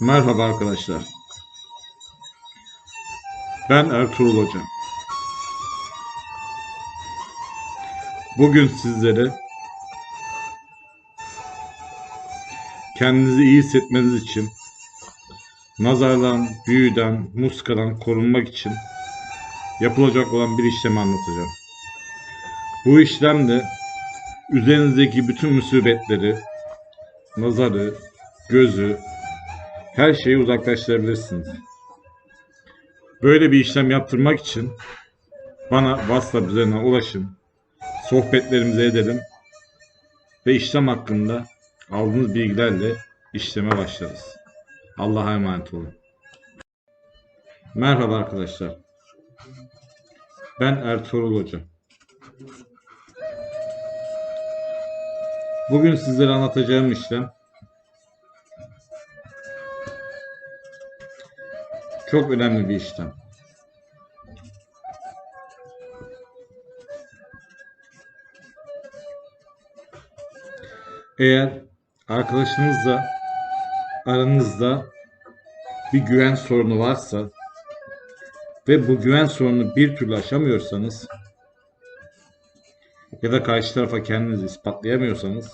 Merhaba arkadaşlar. Ben Ertuğrul Hoca. Bugün sizlere kendinizi iyi hissetmeniz için nazardan, büyüden, muskadan korunmak için yapılacak olan bir işlemi anlatacağım. Bu işlemde üzerinizdeki bütün musibetleri, nazarı, gözü, her şeyi uzaklaştırabilirsiniz. Böyle bir işlem yaptırmak için bana WhatsApp üzerinden ulaşın. Sohbetlerimizi edelim ve işlem hakkında aldığınız bilgilerle işleme başlarız. Allah'a emanet olun. Merhaba arkadaşlar. Ben Ertuğrul Hoca. Bugün sizlere anlatacağım işlem Çok önemli bir işlem. Eğer arkadaşınızla aranızda bir güven sorunu varsa ve bu güven sorununu bir türlü aşamıyorsanız ya da karşı tarafa kendinizi ispatlayamıyorsanız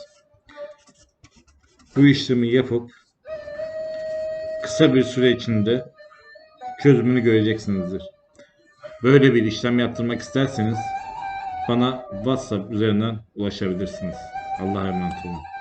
bu işlemi yapıp kısa bir süre içinde çözümünü göreceksinizdir. Böyle bir işlem yaptırmak isterseniz bana WhatsApp üzerinden ulaşabilirsiniz. Allah'a emanet olun.